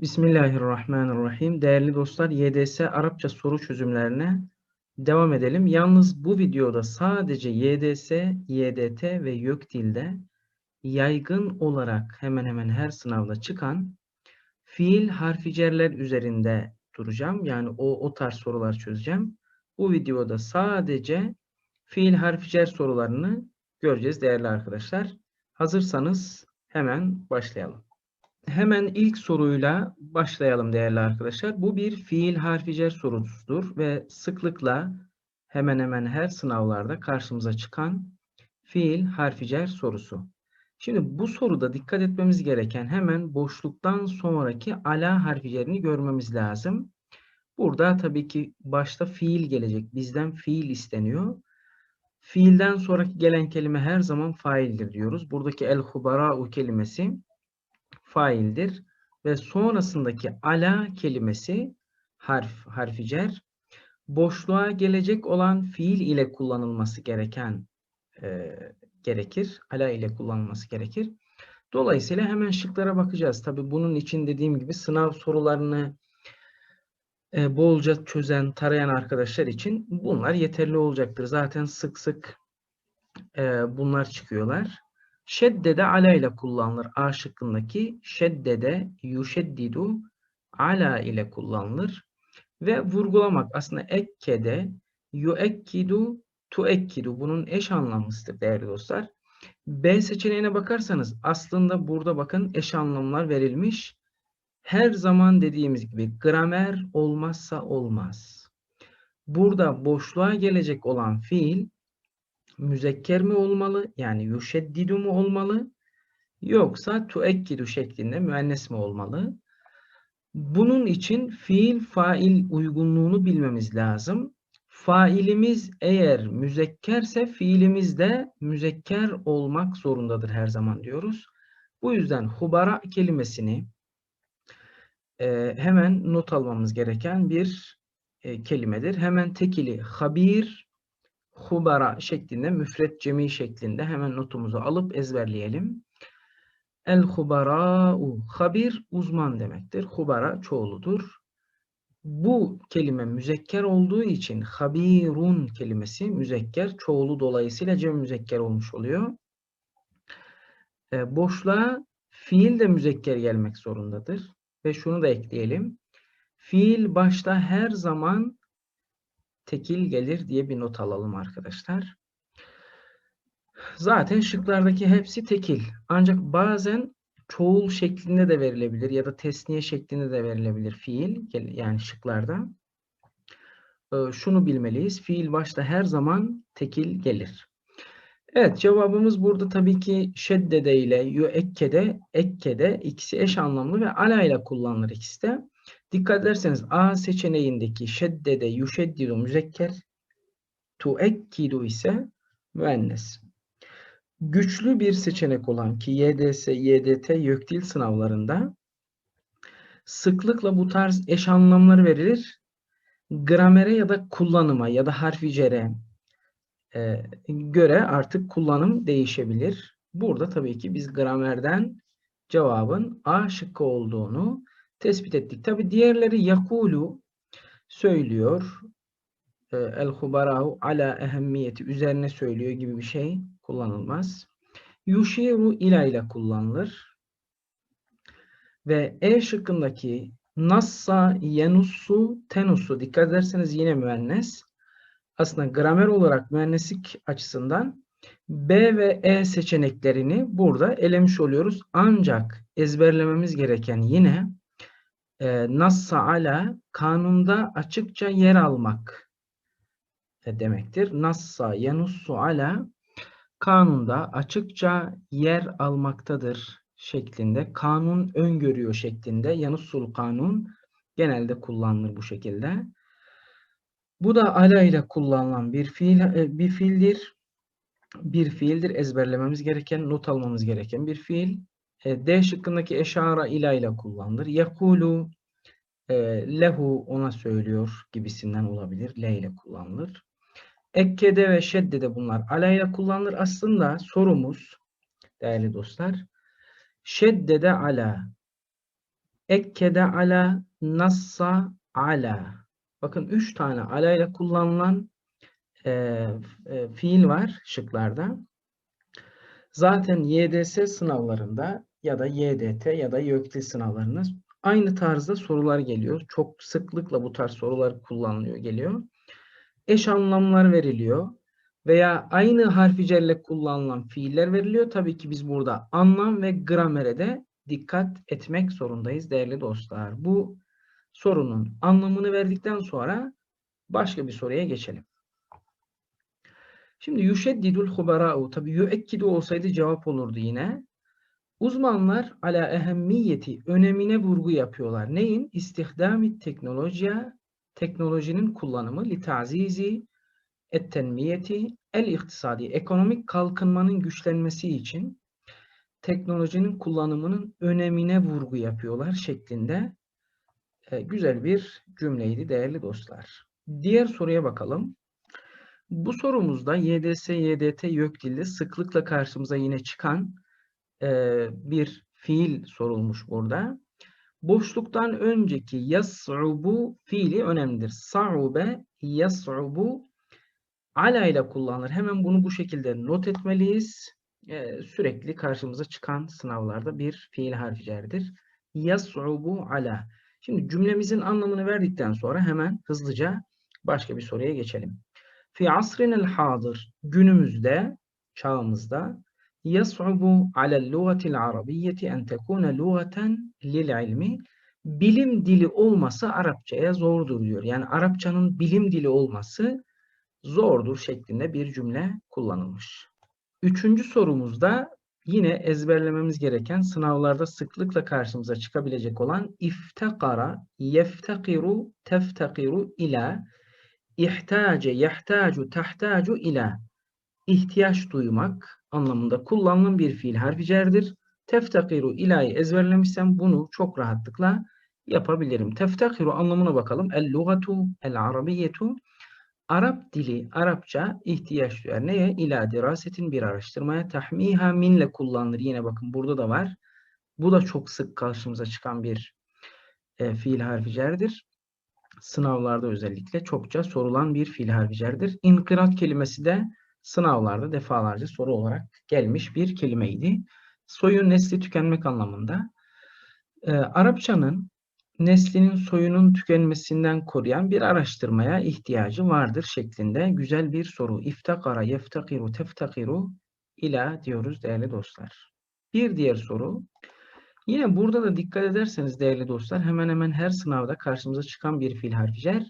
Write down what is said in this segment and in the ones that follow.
Bismillahirrahmanirrahim. Değerli dostlar, YDS Arapça soru çözümlerine devam edelim. Yalnız bu videoda sadece YDS, YDT ve YÖKDİL'de yaygın olarak hemen hemen her sınavda çıkan fiil harficerler üzerinde duracağım. Yani o, o tarz sorular çözeceğim. Bu videoda sadece fiil harficer sorularını göreceğiz değerli arkadaşlar. Hazırsanız hemen başlayalım. Hemen ilk soruyla başlayalım değerli arkadaşlar. Bu bir fiil harficer sorusudur ve sıklıkla hemen hemen her sınavlarda karşımıza çıkan fiil harficer sorusu. Şimdi bu soruda dikkat etmemiz gereken hemen boşluktan sonraki ala harficerini görmemiz lazım. Burada tabii ki başta fiil gelecek. Bizden fiil isteniyor. Fiilden sonraki gelen kelime her zaman faildir diyoruz. Buradaki el-hubara'u kelimesi faildir ve sonrasındaki ala kelimesi harf, harficer boşluğa gelecek olan fiil ile kullanılması gereken e, gerekir. Ala ile kullanılması gerekir. Dolayısıyla hemen şıklara bakacağız. Tabi bunun için dediğim gibi sınav sorularını e, bolca çözen, tarayan arkadaşlar için bunlar yeterli olacaktır. Zaten sık sık e, bunlar çıkıyorlar. Şeddede ala ile kullanılır. A şıkkındaki şeddede yuşeddidu ala ile kullanılır. Ve vurgulamak aslında ekkede yuekkidu tuekkidu bunun eş anlamlısıdır değerli dostlar. B seçeneğine bakarsanız aslında burada bakın eş anlamlar verilmiş. Her zaman dediğimiz gibi gramer olmazsa olmaz. Burada boşluğa gelecek olan fiil müzekker mi olmalı? Yani yuşeddidu mu olmalı? Yoksa tuekkidu şeklinde müennes mi olmalı? Bunun için fiil fail uygunluğunu bilmemiz lazım. Failimiz eğer müzekkerse fiilimiz de müzekker olmak zorundadır her zaman diyoruz. Bu yüzden hubara kelimesini e, hemen not almamız gereken bir e, kelimedir. Hemen tekili habir hubara şeklinde, müfret cemi şeklinde hemen notumuzu alıp ezberleyelim. El hubara'u habir uzman demektir. Hubara çoğuludur. Bu kelime müzekker olduğu için habirun kelimesi müzekker çoğulu dolayısıyla cem müzekker olmuş oluyor. E, boşluğa fiil de müzekker gelmek zorundadır. Ve şunu da ekleyelim. Fiil başta her zaman tekil gelir diye bir not alalım arkadaşlar. Zaten şıklardaki hepsi tekil. Ancak bazen çoğul şeklinde de verilebilir ya da tesniye şeklinde de verilebilir fiil yani şıklarda. Ee, şunu bilmeliyiz. Fiil başta her zaman tekil gelir. Evet cevabımız burada tabii ki şeddede ile yüekkede, ekkede ikisi eş anlamlı ve ala ile kullanılır ikisi de. Dikkat ederseniz A seçeneğindeki şeddede yuşeddidu müzekker, tuekkidu ise müennes. Güçlü bir seçenek olan ki YDS, YDT, YÖKDİL sınavlarında sıklıkla bu tarz eş anlamlar verilir. Gramere ya da kullanıma ya da harficere e, göre artık kullanım değişebilir. Burada tabii ki biz gramerden cevabın A şıkkı olduğunu tespit ettik. Tabi diğerleri yakulu söylüyor. Ee, El hubarahu ala ehemmiyeti üzerine söylüyor gibi bir şey kullanılmaz. Yuşiru ila ile kullanılır. Ve E şıkkındaki nassa, yenussu, tenusu dikkat ederseniz yine müennes. Aslında gramer olarak müenneslik açısından B ve E seçeneklerini burada elemiş oluyoruz. Ancak ezberlememiz gereken yine e, nassa ala kanunda açıkça yer almak demektir. Nassa yanussu ala kanunda açıkça yer almaktadır şeklinde. Kanun öngörüyor şeklinde. Yanussul kanun genelde kullanılır bu şekilde. Bu da ala ile kullanılan bir fiil e, bir fiildir. Bir fiildir ezberlememiz gereken, not almamız gereken bir fiil. E, D şıkkındaki eşara ila ile kullanılır. Yakulu e, lehu ona söylüyor gibisinden olabilir. Le ile kullanılır. Ekkede ve şeddede bunlar ala ile kullanılır. Aslında sorumuz değerli dostlar şeddede ala ekkede ala, nassa ala. Bakın üç tane ala ile kullanılan e, e, fiil var şıklarda. Zaten YDS sınavlarında ya da YDT ya da YÖKDİL sınavlarında aynı tarzda sorular geliyor. Çok sıklıkla bu tarz sorular kullanılıyor, geliyor. Eş anlamlar veriliyor veya aynı harfi cerle kullanılan fiiller veriliyor. Tabii ki biz burada anlam ve gramere de dikkat etmek zorundayız değerli dostlar. Bu sorunun anlamını verdikten sonra başka bir soruya geçelim. Şimdi yuşeddidul hubera'u tabi yüekkidu olsaydı cevap olurdu yine. Uzmanlar ala ehemmiyeti önemine vurgu yapıyorlar. Neyin? İstihdami teknolojiye teknolojinin kullanımı li tazizi et tenmiyeti el iktisadi ekonomik kalkınmanın güçlenmesi için teknolojinin kullanımının önemine vurgu yapıyorlar şeklinde e, güzel bir cümleydi değerli dostlar. Diğer soruya bakalım. Bu sorumuzda YDS, YDT, YÖKDİL'de sıklıkla karşımıza yine çıkan e, bir fiil sorulmuş burada. Boşluktan önceki yas'ubu fiili önemlidir. Sa'ube yas'ubu ala ile kullanılır. Hemen bunu bu şekilde not etmeliyiz. Ee, sürekli karşımıza çıkan sınavlarda bir fiil harficerdir. Yas'ubu ala. Şimdi cümlemizin anlamını verdikten sonra hemen hızlıca başka bir soruya geçelim. Fi asrinel hadır günümüzde, çağımızda alel lugatil arabiyyeti en tekune lugaten lil ilmi bilim dili olması Arapçaya zordur diyor. Yani Arapçanın bilim dili olması zordur şeklinde bir cümle kullanılmış. Üçüncü sorumuzda yine ezberlememiz gereken sınavlarda sıklıkla karşımıza çıkabilecek olan iftekara, yeftekiru, teftekiru ila, ihtace, yahtacu, tahtacu ila ihtiyaç duymak anlamında kullanılan bir fiil harficerdir. Teftekiru ilahi ezberlemişsem bunu çok rahatlıkla yapabilirim. Teftekiru anlamına bakalım. El-lugatu, el-arabiyyetu Arap dili, Arapça ihtiyaç duyar. Neye? İla dirasetin bir araştırmaya. Tahmiha minle kullanılır. Yine bakın burada da var. Bu da çok sık karşımıza çıkan bir e, fiil harficerdir. Sınavlarda özellikle çokça sorulan bir fiil harficerdir. İnkırat kelimesi de sınavlarda defalarca soru olarak gelmiş bir kelimeydi. Soyun nesli tükenmek anlamında. E, Arapçanın neslinin soyunun tükenmesinden koruyan bir araştırmaya ihtiyacı vardır şeklinde güzel bir soru. İftakara, yeftakiru, teftakiru ila diyoruz değerli dostlar. Bir diğer soru. Yine burada da dikkat ederseniz değerli dostlar hemen hemen her sınavda karşımıza çıkan bir fiil harficer.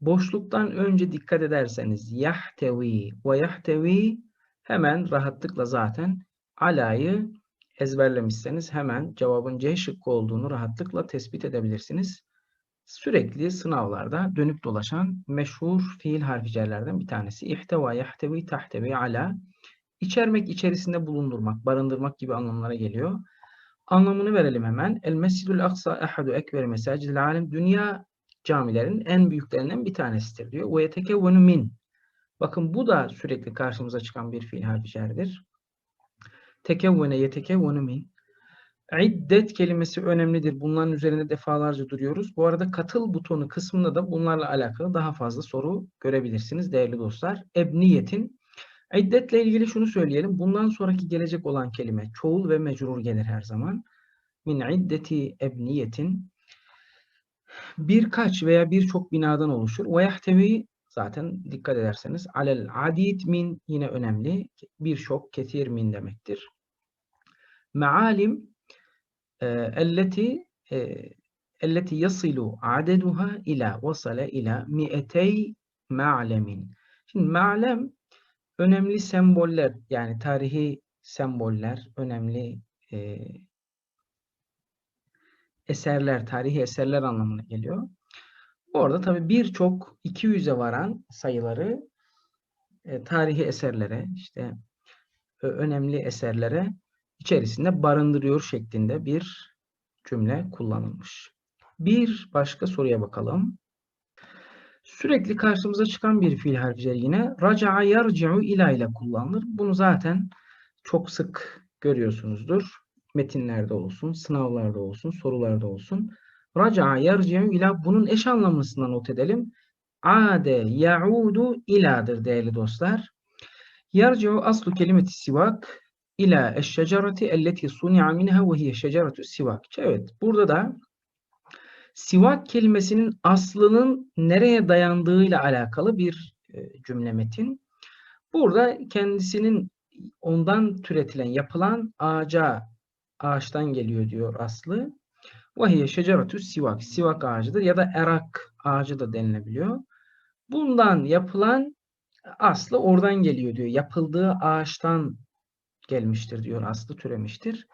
Boşluktan önce dikkat ederseniz yahtevi ve yahtevi hemen rahatlıkla zaten alayı ezberlemişseniz hemen cevabın C şıkkı olduğunu rahatlıkla tespit edebilirsiniz. Sürekli sınavlarda dönüp dolaşan meşhur fiil harficerlerden bir tanesi. İhteva, yahtevi, tahtevi, ala. İçermek, içerisinde bulundurmak, barındırmak gibi anlamlara geliyor. Anlamını verelim hemen. El Mescidül Aksa ehadu ekber mesacidil alem. Dünya camilerin en büyüklerinden bir tanesidir diyor. Yetekevvenu min. Bakın bu da sürekli karşımıza çıkan bir fiil harficerdir tekevvene yetekevvenu min. İddet kelimesi önemlidir. Bunların üzerinde defalarca duruyoruz. Bu arada katıl butonu kısmında da bunlarla alakalı daha fazla soru görebilirsiniz değerli dostlar. Ebniyetin İddetle ilgili şunu söyleyelim. Bundan sonraki gelecek olan kelime çoğul ve mecrur gelir her zaman. Min iddeti ebniyetin birkaç veya birçok binadan oluşur. Ve yahtevi zaten dikkat ederseniz alel adid min yine önemli. Birçok ketir min demektir. Mealim e, elleti e, elleti yasilu adeduha ila vasale ila mi'etey ma'lemin. Şimdi ma'lem önemli semboller yani tarihi semboller, önemli e, eserler, tarihi eserler anlamına geliyor. Orada tabii birçok 200'e varan sayıları e, tarihi eserlere, işte e, önemli eserlere içerisinde barındırıyor şeklinde bir cümle kullanılmış. Bir başka soruya bakalım. Sürekli karşımıza çıkan bir fiil harfileri yine raca'a yarci'u ila ile kullanılır. Bunu zaten çok sık görüyorsunuzdur. Metinlerde olsun, sınavlarda olsun, sorularda olsun. Raca'a yarci'u ila bunun eş anlamlısından not edelim. Ade ya'udu iladır değerli dostlar. Yarci'u aslu kelimeti sivak ila eşşecereti elleti suni'a minha ve hiye şeceretü sivak. Evet, burada da sivak kelimesinin aslının nereye dayandığıyla alakalı bir e, cümle metin. Burada kendisinin ondan türetilen, yapılan ağaca, ağaçtan geliyor diyor aslı. Vahiye şeceretü sivak. Sivak ağacıdır ya da erak ağacı da denilebiliyor. Bundan yapılan aslı oradan geliyor diyor. Yapıldığı ağaçtan gelmiştir diyor. Aslı türemiştir.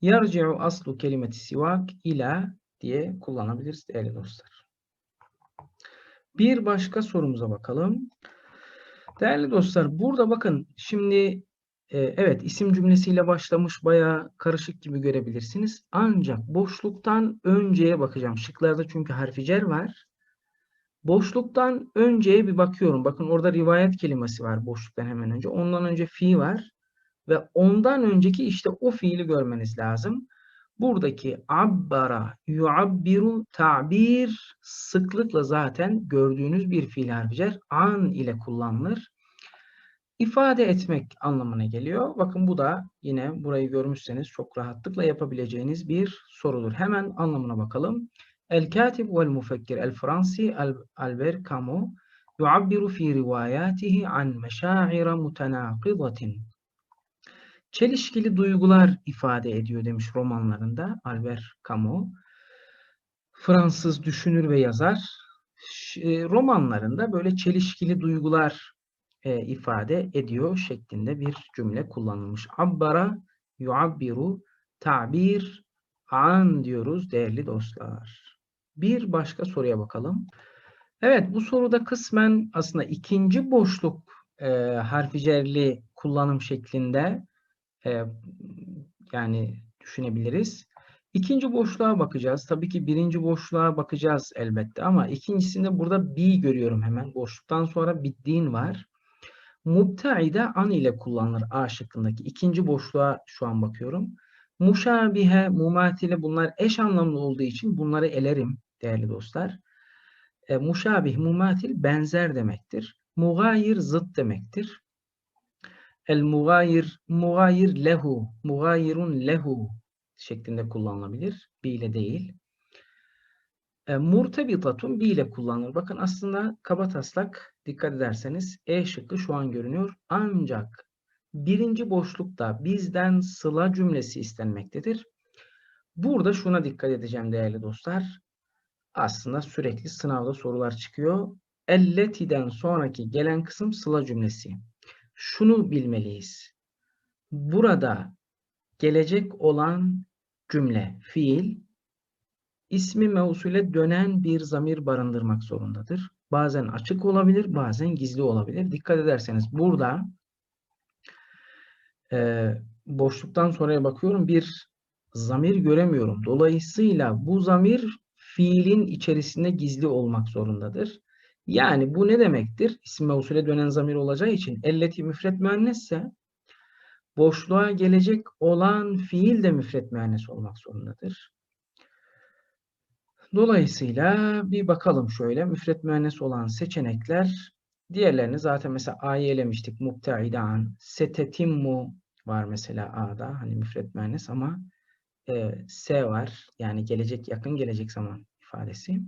Yarci'u aslu kelimeti sivak ila diye kullanabiliriz değerli dostlar. Bir başka sorumuza bakalım. Değerli dostlar burada bakın şimdi evet isim cümlesiyle başlamış bayağı karışık gibi görebilirsiniz. Ancak boşluktan önceye bakacağım. Şıklarda çünkü harficer var. Boşluktan önceye bir bakıyorum. Bakın orada rivayet kelimesi var boşluktan hemen önce. Ondan önce fi var. Ve ondan önceki işte o fiili görmeniz lazım. Buradaki abbara, yuabbiru, tabir sıklıkla zaten gördüğünüz bir fiil harficer an ile kullanılır. İfade etmek anlamına geliyor. Bakın bu da yine burayı görmüşseniz çok rahatlıkla yapabileceğiniz bir sorudur. Hemen anlamına bakalım. El-Katib vel-Mufekkir el-Fransi Albert Camus yuabbiru fi rivayatihi an meşaira mutenakidatin çelişkili duygular ifade ediyor demiş romanlarında Albert Camus. Fransız düşünür ve yazar. E, romanlarında böyle çelişkili duygular e, ifade ediyor şeklinde bir cümle kullanılmış. Abbara, yuabbiru, tabir, an diyoruz değerli dostlar. Bir başka soruya bakalım. Evet bu soruda kısmen aslında ikinci boşluk e, harficerli kullanım şeklinde e, yani düşünebiliriz. İkinci boşluğa bakacağız. Tabii ki birinci boşluğa bakacağız elbette ama ikincisinde burada bi görüyorum hemen. Boşluktan sonra bittiğin var. Mubtaide an ile kullanılır A şıkkındaki. İkinci boşluğa şu an bakıyorum. Muşabihe, mumatile bunlar eş anlamlı olduğu için bunları elerim değerli dostlar. E, muşabih, mumatil benzer demektir. Mugayir zıt demektir. El mugayir, mugayir lehu, mugayirun lehu şeklinde kullanılabilir. Bi ile değil. E, murtebitatun bi ile kullanılır. Bakın aslında kaba taslak dikkat ederseniz E şıkkı şu an görünüyor. Ancak birinci boşlukta bizden sıla cümlesi istenmektedir. Burada şuna dikkat edeceğim değerli dostlar. Aslında sürekli sınavda sorular çıkıyor. Elleti'den sonraki gelen kısım sıla cümlesi şunu bilmeliyiz. Burada gelecek olan cümle, fiil, ismi mevsule dönen bir zamir barındırmak zorundadır. Bazen açık olabilir, bazen gizli olabilir. Dikkat ederseniz burada e, boşluktan sonraya bakıyorum bir zamir göremiyorum. Dolayısıyla bu zamir fiilin içerisinde gizli olmak zorundadır. Yani bu ne demektir? İsim mevsule dönen zamir olacağı için elleti müfret müennesse boşluğa gelecek olan fiil de müfret müennes olmak zorundadır. Dolayısıyla bir bakalım şöyle müfret müennes olan seçenekler diğerlerini zaten mesela A'yı elemiştik. Mubtaidan, setetimmu var mesela A'da hani müfret müennes ama e, S var. Yani gelecek yakın gelecek zaman ifadesi.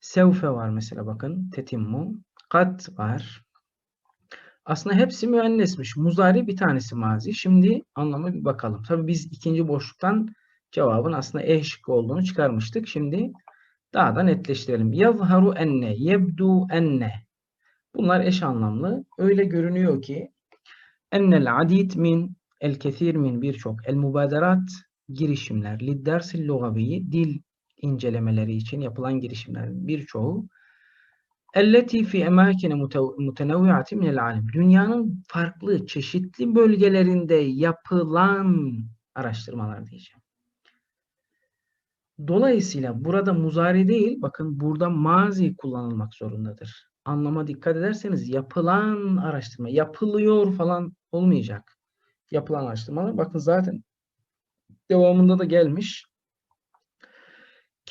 Sevfe var mesela bakın. Tetimmu. Kat var. Aslında hepsi müennesmiş. Muzari bir tanesi mazi. Şimdi anlamı bir bakalım. Tabii biz ikinci boşluktan cevabın aslında e şıkkı olduğunu çıkarmıştık. Şimdi daha da netleştirelim. Yazharu enne, yebdu enne. Bunlar eş anlamlı. Öyle görünüyor ki ennel adid min, el kethir min birçok, el mubaderat girişimler, liddersil lugaviyi dil incelemeleri için yapılan girişimlerin birçoğu elleti fi emakine mutenevviati minel alim. Dünyanın farklı, çeşitli bölgelerinde yapılan araştırmalar diyeceğim. Dolayısıyla burada muzari değil, bakın burada mazi kullanılmak zorundadır. Anlama dikkat ederseniz yapılan araştırma, yapılıyor falan olmayacak. Yapılan araştırmalar, bakın zaten Devamında da gelmiş.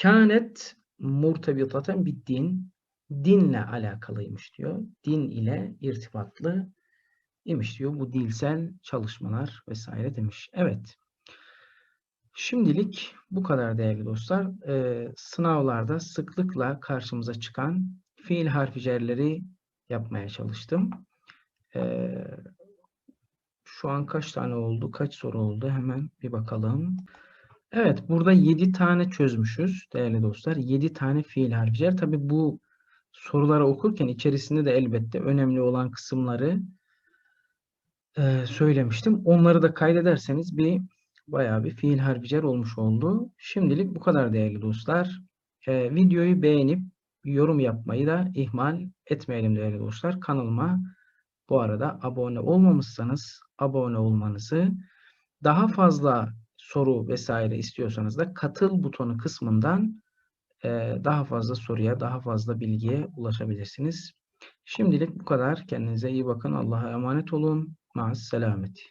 Kânet murtebitaten bir din. Dinle alakalıymış diyor. Din ile irtibatlı imiş diyor. Bu dilsel çalışmalar vesaire demiş. Evet. Şimdilik bu kadar değerli dostlar. Ee, sınavlarda sıklıkla karşımıza çıkan fiil harfi cerleri yapmaya çalıştım. Ee, şu an kaç tane oldu? Kaç soru oldu? Hemen bir bakalım. Evet, burada 7 tane çözmüşüz değerli dostlar. 7 tane fiil harfi cer. Tabii bu soruları okurken içerisinde de elbette önemli olan kısımları e, söylemiştim. Onları da kaydederseniz bir bayağı bir fiil harfi cer olmuş oldu. Şimdilik bu kadar değerli dostlar. E, videoyu beğenip yorum yapmayı da ihmal etmeyelim değerli dostlar. Kanalıma bu arada abone olmamışsanız abone olmanızı, daha fazla soru vesaire istiyorsanız da katıl butonu kısmından e, daha fazla soruya, daha fazla bilgiye ulaşabilirsiniz. Şimdilik bu kadar. Kendinize iyi bakın. Allah'a emanet olun. Maas selameti.